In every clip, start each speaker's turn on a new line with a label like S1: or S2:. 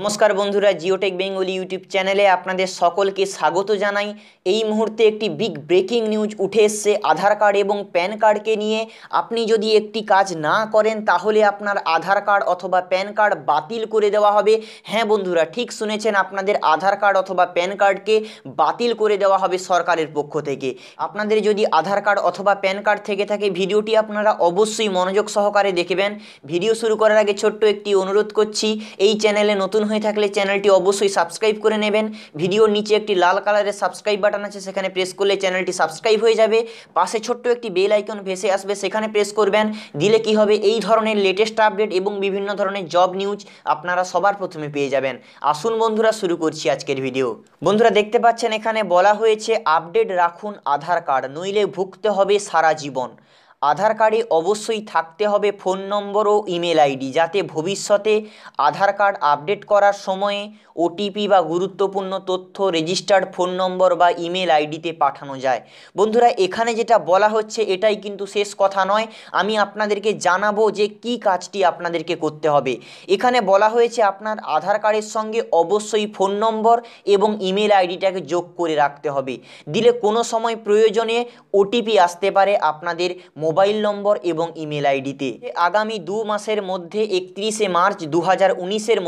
S1: নমস্কার বন্ধুরা, Geotech Bengali YouTube চ্যানেলে আপনাদের সকলকে স্বাগত জানাই। এই মুহূর্তে একটি বিগ ব্রেকিং নিউজ উঠে এসছে, আধার কার্ড এবং প্যান কার্ডকে নিয়ে। আপনি যদি একটি কাজ না করেন, তাহলে আপনার আধার কার্ড অথবা প্যান কার্ড বাতিল করে দেওয়া হবে। হ্যাঁ বন্ধুরা, ঠিক শুনেছেন, আপনাদের আধার কার্ড অথবা প্যান কার্ডকে বাতিল করে দেওয়া হবে সরকারের পক্ষ থেকে। আপনাদের যদি আধার কার্ড অথবা প্যান কার্ড থেকে থাকে, ভিডিওটি আপনারা অবশ্যই মনোযোগ সহকারে দেখবেন। ভিডিও শুরু করার আগে ছোট্ট একটি অনুরোধ করছি, এই চ্যানেলে নতুন হয়ে থাকলে চ্যানেলটি অবশ্যই সাবস্ক্রাইব করে নেবেন। ভিডিওর নিচে একটি লাল কালারের সাবস্ক্রাইব বাটন আছে, সেখানে প্রেস করলে চ্যানেলটি সাবস্ক্রাইব হয়ে যাবে। পাশে ছোট্ট একটি বেল আইকন ভেসে আসবে, সেখানে প্রেস করবেন। দিলে কি হবে? এই ধরনের লেটেস্ট আপডেট এবং বিভিন্ন ধরনের জব নিউজ আপনারা সবার প্রথমে পেয়ে যাবেন। আসুন বন্ধুরা, শুরু করছি আজকের ভিডিও বন্ধুরা, দেখতে পাচ্ছেন এখানে বলা হয়েছে আপডেট রাখুন আধার কার্ড, নইলে ভুগতে হবে সারা জীবন। আধার কার্ডে অবশ্যই থাকতে হবে ফোন নম্বর ও ইমেল আইডি যাতে ভবিষ্যতে আধার কার্ড আপডেট করার সময়ে ওটিপি বা গুরুত্বপূর্ণ তথ্য, রেজিস্টার্ড ফোন নম্বর বা ইমেল আইডিতে পাঠানো যায়। বন্ধুরা, এখানে যেটা বলা হচ্ছে এটাই কিন্তু শেষ কথা নয়। আমি আপনাদেরকে জানাব যে কি কাজটি আপনাদেরকে করতে হবে। এখানে বলা হয়েছে আপনার আধার কার্ডের সঙ্গে অবশ্যই ফোন নম্বর এবং ইমেল আইডিটাকে যোগ করে রাখতে হবে। দিলে কোনো সময় প্রয়োজনে ওটিপি আসতে পারে আপনাদের মোবাইল নম্বর এবং ইমেল আইডিতে। আগামী দু মাসের মধ্যে একত্রিশে মার্চ দু হাজার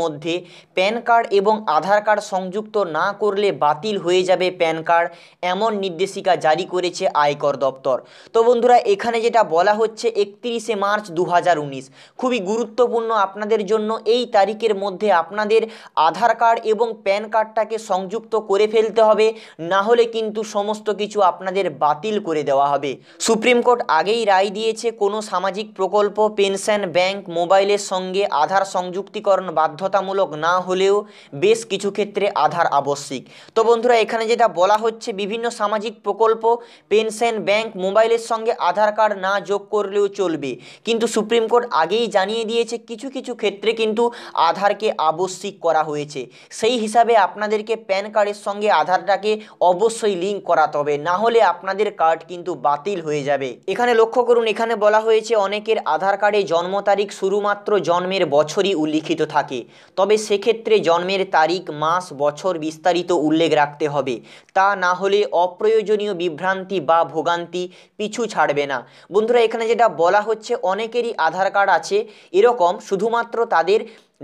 S1: মধ্যে প্যান কার্ড এবং আধার কার্ড সংযুক্ত না করলে বাতিল হয়ে যাবে প্যান কার্ড, এমন নির্দেশিকা জারি করেছে আয়কর দপ্তর। তো বন্ধুরা, এখানে যেটা বলা হচ্ছে একত্রিশে মার্চ দু হাজার উনিশ। খুবই গুরুত্বপূর্ণ আপনাদের জন্য এই তারিখের মধ্যে আপনাদের আধার কার্ড এবং প্যান কার্ডটাকে সংযুক্ত করে ফেলতে হবে, না হলে কিন্তু সমস্ত কিছু আপনাদের বাতিল করে দেওয়া হবে। সুপ্রিম কোর্ট আগেই রায় দিয়েছে, কোনো সামাজিক প্রকল্প, পেনশন, ব্যাংক, মোবাইলের সঙ্গে আধার সংযুক্তিকরণ বাধ্যতামূলক না হলেও বেশ কিছু ক্ষেত্রে আধার আবশ্যিক। তো বন্ধুরা, এখানে যেটা বলা হচ্ছে, বিভিন্ন সামাজিক প্রকল্প, পেনশন, ব্যাংক, মোবাইলের সঙ্গে আধার কার্ড না যোগ করলেও চলবে। কিন্তু সুপ্রিম কোর্ট আগেই জানিয়ে দিয়েছে, কিছু কিছু ক্ষেত্রে কিন্তু আধারকে আবশ্যিক করা হয়েছে। সেই হিসাবে আপনাদেরকে প্যান কার্ডের সঙ্গে আধারটাকে অবশ্যই লিঙ্ক করাতে হবে, না হলে আপনাদের কার্ড কিন্তু বাতিল হয়ে যাবে। এখানে লক্ষ্য করুন। এখানে বলা হয়েছে, অনেকের আধার কার্ডে জন্ম তারিখ শুধুমাত্র জন্মের বছরই উল্লিখিত থাকে। তবে সেক্ষেত্রে জন্মের তারিখ, মাস, বছর বিস্তারিত উল্লেখ রাখতে হবে। তা না হলে অপ্রয়োজনীয় বিভ্রান্তি বা ভোগান্তি পিছু ছাড়বে না। বন্ধুরা, এখানে যেটা বলা হচ্ছে, অনেকেরই আধার কার্ড আছে। এরকম শুধুমাত্র তাদের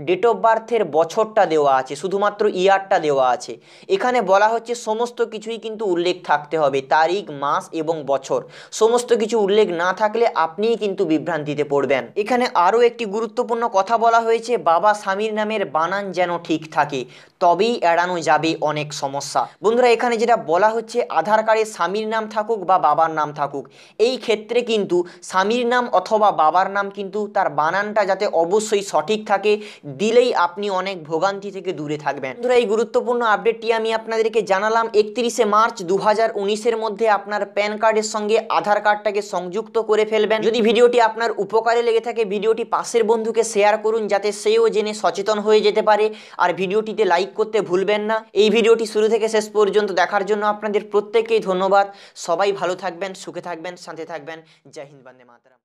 S1: ডেট অফ বার্থের বছরটা দেওয়া আছে, শুধুমাত্র ইয়ারটা দেওয়া আছে। এখানে বলা হচ্ছে সমস্ত কিছুই কিন্তু উল্লেখ থাকতে হবে, তারিখ, মাস এবং বছর। সমস্ত কিছু উল্লেখ না থাকলে আপনিই কিন্তু বিভ্রান্তিতে পড়বেন। এখানে আরও একটি গুরুত্বপূর্ণ কথা বলা হয়েছে, বাবা স্বামীর নামের বানান যেন ঠিক থাকে, তবেই এড়ানো যাবে অনেক সমস্যা। বন্ধুরা, এখানে যেটা বলা হচ্ছে, আধার কার্ডে স্বামীর নাম থাকুক বা বাবার নাম থাকুক, এই ক্ষেত্রে কিন্তু স্বামীর নাম অথবা বাবার নাম কিন্তু তার বানানটা যাতে অবশ্যই সঠিক থাকে দিলেই আপনি অনেক ভোগান্তি থেকে দূরে থাকবেন। বন্ধুরা, এই গুরুত্বপূর্ণ আপডেটটি আমি আপনাদেরকে জানালাম একত্রিশে মার্চ দু হাজার মধ্যে আপনার প্যান কার্ডের সঙ্গে আধার কার্ডটাকে সংযুক্ত করে ফেলবেন। যদি ভিডিওটি আপনার উপকারে লেগে থাকে, ভিডিওটি পাশের বন্ধুকে শেয়ার করুন যাতে সেও জেনে সচেতন হয়ে যেতে পারে। আর ভিডিওটিতে লাইক করতে ভুলবেন না। এই ভিডিওটি শুরু থেকে শেষ পর্যন্ত দেখার জন্য আপনাদের প্রত্যেককেই ধন্যবাদ। সবাই ভালো থাকবেন, সুখে থাকবেন, শান্তি থাকবেন। জয় হিন্দ, বন্দে মাতরম।